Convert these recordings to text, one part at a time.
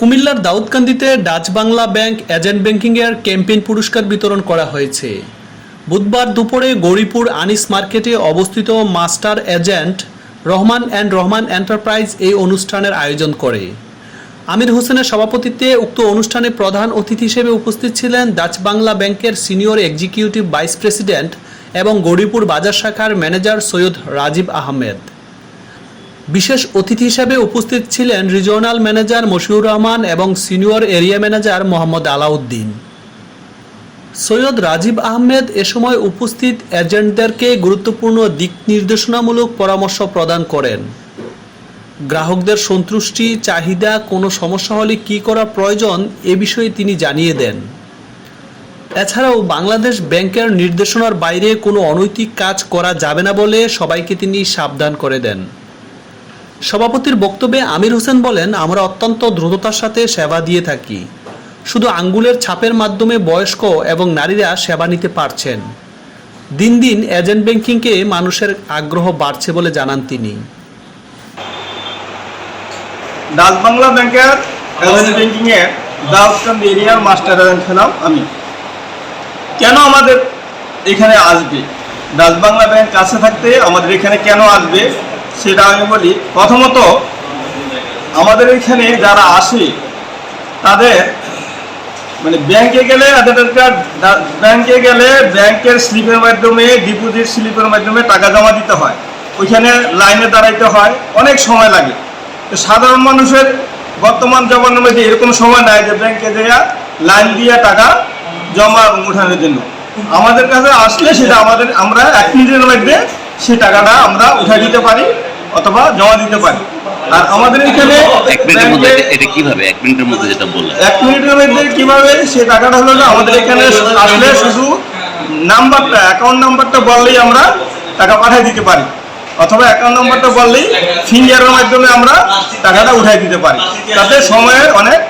কুমিল্লার দাউদকান্দিতে Dutch Bangla bank agent ব্যাংকিংয়ের ক্যাম্পেইন পুরস্কার বিতরণ করা হয়েছে। বুধবার দুপুরে গৌরীপুর আনিস মার্কেটে অবস্থিত master agent Rahman and Rahman Enterprise এই অনুষ্ঠানের আয়োজন করে। আমির হোসেনের সভাপতিত্বে উক্ত অনুষ্ঠানে প্রধান অতিথি হিসেবে উপস্থিত ছিলেন ডাচ বাংলা ব্যাংকের সিনিয়র এক্সিকিউটিভ ভাইস প্রেসিডেন্ট এবং গৌরীপুর বাজার শাখার ম্যানেজার সৈয়দ রাজীব আহমেদ। বিশেষ অতিথি হিসেবে উপস্থিত ছিলেন রিজিওনাল ম্যানেজার মশিউর রহমান এবং senior area manager Mohammad Alauddin. Syed Rajib Ahmed এ সময় উপস্থিত এজেন্টদেরকে গুরুত্বপূর্ণ দিক নির্দেশনামূলক পরামর্শ প্রদান করেন। গ্রাহকদের সন্তুষ্টি, চাহিদা, কোনো সমস্যা হলে কী করা প্রয়োজন এ বিষয়ে তিনি জানিয়ে দেন। এছাড়াও বাংলাদেশ ব্যাংকের নির্দেশনার বাইরে কোনো অনৈতিক কাজ করা যাবে না বলে সবাইকে তিনি সাবধান করে দেন। সভাপতির বক্তব্যে আমির হোসেন বলেন, আমরা অত্যন্ত দ্রুততার সাথে সেবা দিয়ে থাকি। শুধু আঙ্গুলের ছাপের মাধ্যমে বয়স্ক এবং নারীরা সেবা নিতে পারছেন। দিন দিন এজেন্ট ব্যাংকিংকে মানুষের আগ্রহ বাড়ছে বলে জানান তিনি। ডাচ বাংলা ব্যাংকের এজেন্ট ব্যাংকিং এর এরিয়ার মাস্টার এজেন্ট ছিলাম আমি। কেন আমাদের এখানে আসবে? ডাচ বাংলা ব্যাংক কাছে থাকতে আমাদের এখানে কেন আসবে? সেটা আমি বলি, প্রথমত আমাদের এখানে যারা আসে, তাদের মানে ব্যাংকে গেলে ব্যাংকে গেলে ব্যাংকের স্লিপের মাধ্যমে ডিপোজিট স্লিপের মাধ্যমে টাকা জমা দিতে হয়। ওইখানে লাইনে দাঁড়াইতে হয়, অনেক সময় লাগে। তো সাধারণ মানুষের বর্তমান জমানোর মধ্যে এরকম সময় নাই যে ব্যাংকে দেয়া লাইন দিয়ে টাকা জমা উঠানোর জন্য। আমাদের কাছে আসলে সেটা আমাদের, আমরা এক মিনিটের মধ্যে সেই টাকাটা আমরা উঠা দিতে পারি। অথবা জমা দিতে পারি। আর আমাদের এখানে এক মিনিটের মধ্যে এটা- কীভাবে? এক মিনিটের মধ্যে যেটা বললেন। এক মিনিটের মধ্যে কীভাবে সে টাকাটা হলো না আমাদের এখানে আসলে শুধু নাম্বারটা অ্যাকাউন্ট নাম্বারটা বললেই আমরা টাকা পাঠিয়ে দিতে পারি। অথবা অ্যাকাউন্ট নাম্বারটা বললেই ফিঙ্গারের মাধ্যমে আমরা টাকাটা উঠাই দিতে পারি। তাতে সময়ের অনেক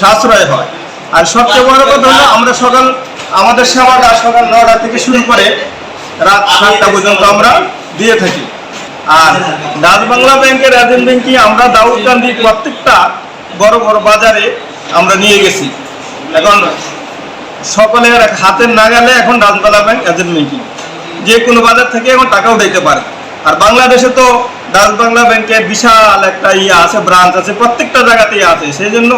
সাশ্রয় হয়। আর সবচেয়ে বড় কথা হলো আমরা সকাল আমাদের সেবাটা সকাল নটা থেকে শুরু করে রাত সাতটা পর্যন্ত আমরা দিয়ে থাকি। আর ডাচ বাংলা ব্যাংকের এজেন্ট ব্যাংকিং আমরা দাউদকান্দি প্রত্যেকটা বড় বড় বাজারে আমরা নিয়ে গেছি। এখন সকলের হাতের নাগালে এখন Dutch Bangla Bank agent banking যে কোনো বাজার থেকে এখন টাকা উঠাইতে পারে। আর বাংলাদেশে তো ডাচ বাংলা ব্যাংকের বিশাল একটা ইয়ে আছে, ব্রাঞ্চ আছে, প্রত্যেকটা জায়গাতেই আছে। সেই জন্য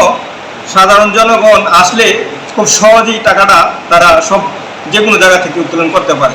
সাধারণ জনগণ আসলে খুব সহজেই টাকাটা তারা সব যে কোনো জায়গা থেকে উত্তোলন করতে পারে।